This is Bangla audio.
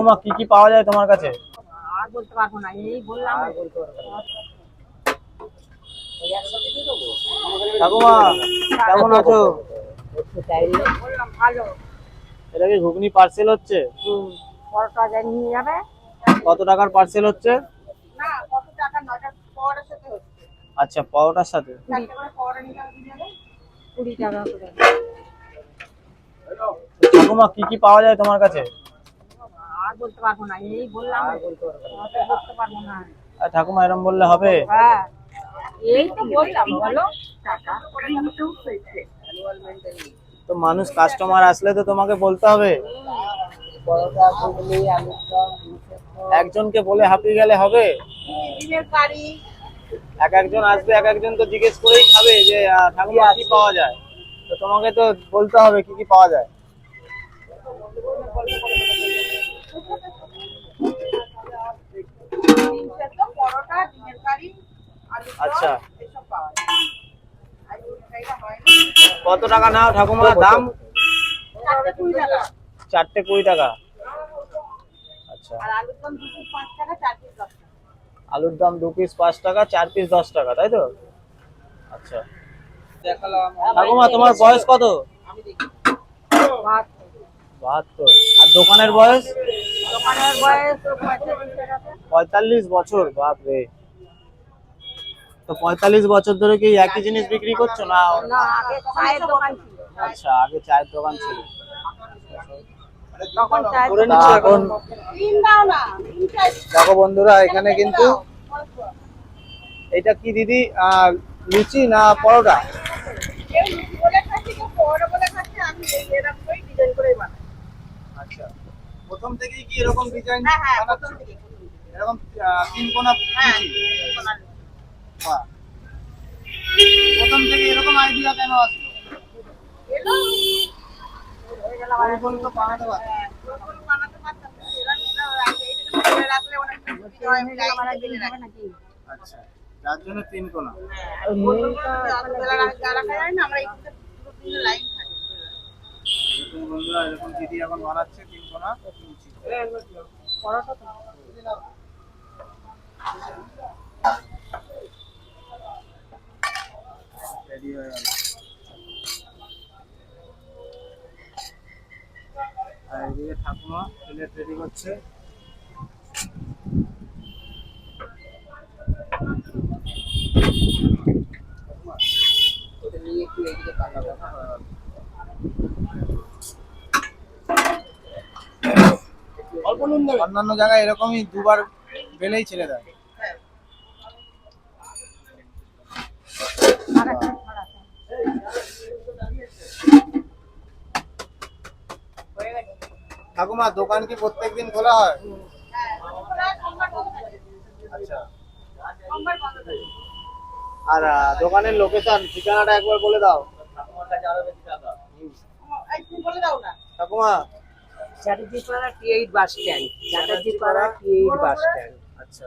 ঠাকুমা কি কি পাওয়া যায় তোমার কাছে? আর বলতে পারব না এই বললাম। ঠাকুমা কেমন আছো? ভালো। এটা কি ঘুগনি পার্সেল হচ্ছে? নিয়ে যাবে। কত টাকার পার্সেল হচ্ছে? না কত টাকা নয়টা পরোটার সাথে হচ্ছে। আচ্ছা পরোটার সাথে? কুড়ি টাকা করে। ঠাকুমা কি কি পাওয়া যায় তোমার কাছে? আর বলতে পারব না। এই বললাম বলতে পারব না। ঠাকুমা এরম বললে হবে? হ্যাঁ। এই তো বললাম বলো। টাকা তো মানুষ কাস্টমার আসলে তো তোমাকে বলতে হবে। একজনকে বলে হাঁপিয়ে গেলে হবে। এক একজন আসবে এক একজন তো জিজ্ঞেস করেই খাবে যে ঠাকুমা কি পাওয়া যায়? তো তোমাকে তো বলতে হবে কি কি পাওয়া যায়। আচ্ছা। কত টাকা নাও ঠাকুমা? দাম? চারটে কুড়ি টাকা। চারটে কুড়ি টাকা। আচ্ছা। আলুর দম দুটো পাঁচ টাকা চার পিস দশ টাকা। আলুর দাম দু পিস পাঁচ টাকা চার পিস দশ টাকা তাই তো? আচ্ছা। ঠাকুমা তোমার বয়স কত? বাহাত্তর। আর দোকানের বয়স? দোকানের বয়স পঁয়তাল্লিশ বছর বাপরে। তো পঁয়তাল্লিশ বছর ধরে কি একই জিনিস বিক্রি করছ? না না আগে দোকান ছিল। আচ্ছা আগে চায়ের দোকান ছিল। এখন দেখো বন্ধুরা এখানে কিন্তু এটা কি দিদি লুচি না পরোটা? কেউ লুচি বলে খাচ্ছে কেউ পরোটা বলে খাচ্ছে আমি এই এরকম করে ডিজাইন করেই বানাই। আচ্ছা প্রথম থেকেই কি এরকম ডিজাইন হ্যাঁ হ্যাঁ এরকম তিন কোনা হ্যাঁ। প্রথম থেকে এরকম আইডিয়া কেন আসলো। আচ্ছা যার জন্য তিন। এরকম দিদি এখন বানাচ্ছে, তিন কোনা পরোটা আর এদিকে ঠাকুমা প্লেট রেডি করছে। অন্যান্য জায়গায় এরকমই দুবার বেলেই ছেড়ে দেয়। ঠাকুমা দোকান কি প্রত্যেকদিন খোলা হয় হ্যাঁ, খোলা থাকে। আচ্ছা। আর দোকানের লোকেশন ঠিকানাটা একবার বলে দাও বলে ঠাকুমা Chatterjeepara T eight bus stand Chatterjeepara T eight bus stand আচ্ছা